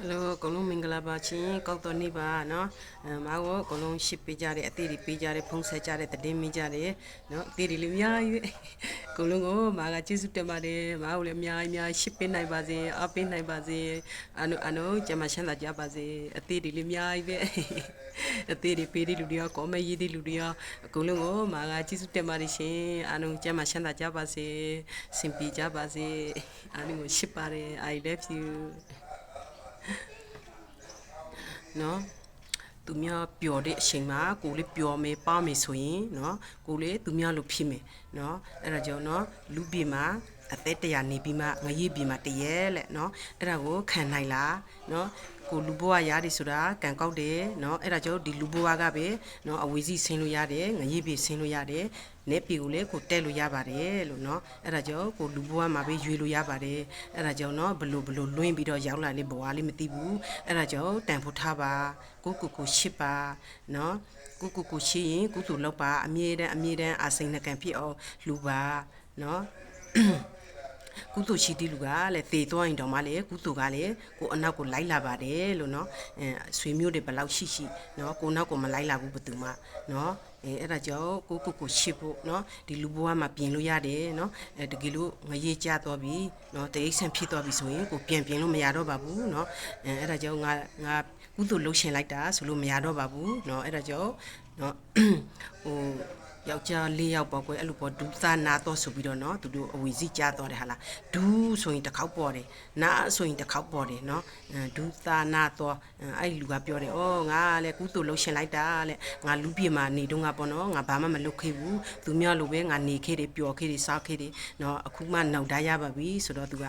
ဟယ်လိုအကုန်လုံးမင်္ဂလာပါချင်းကောက်တော်နေပါနော်မအားကိုအကုန်လုံးရှစ်ပေးကြတဲ့အသေးတွေပေးကြတဲ့ဖုန်းဆက်ကြတဲ့တည်င်းမိကြတဲ့နော်အသေးတွေလေးများရွေးအကုန်လုံးကိုမာကကျေးဇူးတင်ပါတယ်မအားကိုလည်းအများကြီးများရှစ်ပေးနိုင်ပါစေအားပေးနိုင်ပါစေအနုအနုကျမချမ်းသာကြပါစေအသေးတွေလေးများကြီးပဲအသေးတွေပေးတဲ့လူတွေရောကောမန့်ရေးတဲ့လူတွေရောအကုန်လုံးကိုမာကကျေးဇူးတင်ပါတယ်ရှင်အနုကျမချမ်းသာကြပါစေစင်ပြေကြပါစေအနုကိုရှစ်ပါတယ် I love you နော်သူများပျော်တဲ့အချိန်မှာကိုလေးပျော်မယ်ပါမယ်ဆိုရင်နော်ကိုလေးသူများလိုဖြစ်မယ်နော်အဲ့ဒါကြောင့်နော်လူပြေမှာအသက်တရာနေပြီးမှငရေပြေမှာတရဲလက်နော်အဲ့ဒါကိုခံနိုင်လားနော် ကိုလူဘဝရတယ်ဆိုတာကံကောက်တယ်เนาะအဲ့ဒါကြောင့်ဒီလူဘဝကပဲเนาะအဝေးစီဆင်းလို့ရတယ်ငရေပြေဆင်းလို့ရတယ်နေပြီကိုလည်းကိုတက်လို့ရပါတယ်လို့เนาะအဲ့ဒါကြောင့်ကိုလူဘဝမှာပဲရွေလို့ရပါတယ်အဲ့ဒါကြောင့်เนาะဘလို့ဘလို့လွှင့်ပြီးတော့ရောက်လာလေဘဝလေးမသိဘူးအဲ့ဒါကြောင့်တန်ဖို့ထားပါကိုကိုကိုရှစ်ပါเนาะကိုကိုကိုရှိရင်ကုသိုလ်လုပ်ပါအမြဲတမ်းအမြဲတမ်းအစိမ့်နှကံဖြစ်အောင်လူပါเนาะ ကုသိုလ်ရှိတဲ့လူကလည်းသေသွားရင်တော့မှလည်းကုသိုလ်ကလည်းကိုအနောက်ကိုလိုက်လာပါတယ်လို့เนาะအဲဆွေမျိုးတွေဘယ်လောက်ရှိရှိเนาะကိုနောက်ကိုမလိုက်လာဘူးဘယ်သူမှเนาะအဲအဲ့ဒါကြောင့်ကိုကိုကိုရှစ်ဖို့เนาะဒီလူဘဝမှာပြင်လို့ရတယ်เนาะအဲတကယ်လို့ငရေကျသွားပြီเนาะတအိတ်ဆန်ဖြစ်သွားပြီဆိုရင်ကိုပြန်ပြင်လို့မရတော့ပါဘူးเนาะအဲအဲ့ဒါကြောင့်ငါငါကုသိုလ်လှုပ်ရှင်လိုက်တာဆိုလို့မရတော့ပါဘူးเนาะအဲ့ဒါကြောင့်เนาะဟို ယောက်ျား၄ယောက်ပေါ့ကွယ်အဲ့လိုပေါ့ဒူသနာတော့ဆိုပြီးတော့နော်သူတို့အဝီစီကြားတော့တယ်ဟာလားဒူးဆိုရင်တစ်ခေါက်ပေါ်တယ်နာဆိုရင်တစ်ခေါက်ပေါ်တယ်နော်ဒူသနာတော့အဲ့လူကပြောတယ်ဩငါလည်းကုသိုလ်လှုပ်ရှင်လိုက်တာလေငါလူပြေမှာနေတော့ငါပေါ့နော်ငါဘာမှမလုပ်ခဲ့ဘူးသူများလိုပဲငါနေခဲ့တယ်ပျော်ခဲ့တယ်စားခဲ့တယ်နော်အခုမှနောက်သားရပါပြီဆိုတော့သူက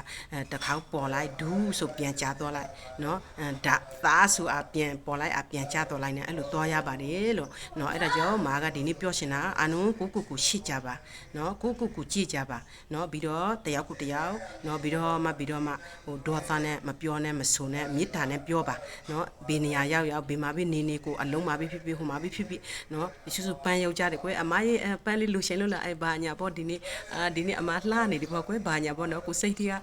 တစ်ခေါက်ပေါ်လိုက်ဒူးဆိုပြန်ကြားတော့လိုက်နော်ဒါသားဆိုအပြန်ပေါ်လိုက်အပြန်ကြားတော့လိုက်နဲ့အဲ့လိုသွားရပါတယ်လို့နော်အဲ့ဒါကြောင့်မာကဒီနေ့ပြောရှင်တာအာနုံကိုကိုကိုရှိကြပါနော်ကိုကိုကိုကြည့်ကြပါနော်ပြီးတော့တယောက်ကိုတယောက်နော်ပြီးတော့မှပြီးတော့မှဟိုဒေါသနဲ့မပြောနဲ့မဆုံနဲ့မေတ္တာနဲ့ပြောပါနော်ဘယ်နေရာရောက်ရောက်ဘယ်မှာပဲနေနေကိုအလုံးမှာပဲဖြစ်ဖြစ်ဟိုမှာပဲဖြစ်ဖြစ်နော်ရှုစုပန်းရောက်ကြတယ်ကွယ်အမရဲ့ပန်းလေးလူရှင်လို့လားအဲဘာညာပေါ့ဒီနေ့အာဒီနေ့အမလှနေတယ်ပေါ့ကွယ်ဘာညာပေါ့နော်ကိုစိတ်တွေက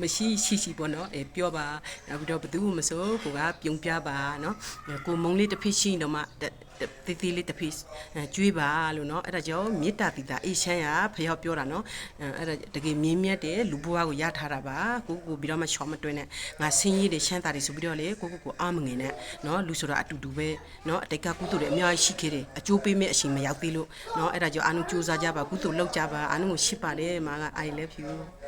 မရှိရှိရှိပေါ့နော်အဲပြောပါနောက်ပြီးတော့ဘသူမှမဆိုကိုကပြုံပြပါနော်ကိုမုံလေးတစ်ဖက်ရှိတော့မှ သေးသေးလေးတစ်ဖိကျွေးပါလို့နော်အဲ့ဒါကြောင့်မေတ္တာတိတာအေရှမ်းရဖယောပြောတာနော်အဲ့ဒါတကယ်မြင်းမြတ်တဲ့လူဘဝကိုရထားတာပါကိုကိုပြီးတော့မှချောမတွင်းနဲ့ငါဆင်းရဲတဲ့ရှမ်းသာတွေဆိုပြီးတော့လေကိုကိုကိုအားမငယ်နဲ့နော်လူဆိုတာအတူတူပဲနော်အတိတ်ကကုသိုလ်တွေအများကြီးရှိခဲ့တယ်အကျိုးပေးမဲ့အချိန်မရောက်သေးလို့နော်အဲ့ဒါကြောင့်အားလုံးစူးစမ်းကြပါကုသိုလ်လုပ်ကြပါအားလုံးကိုရှိပါတယ်မာက I love you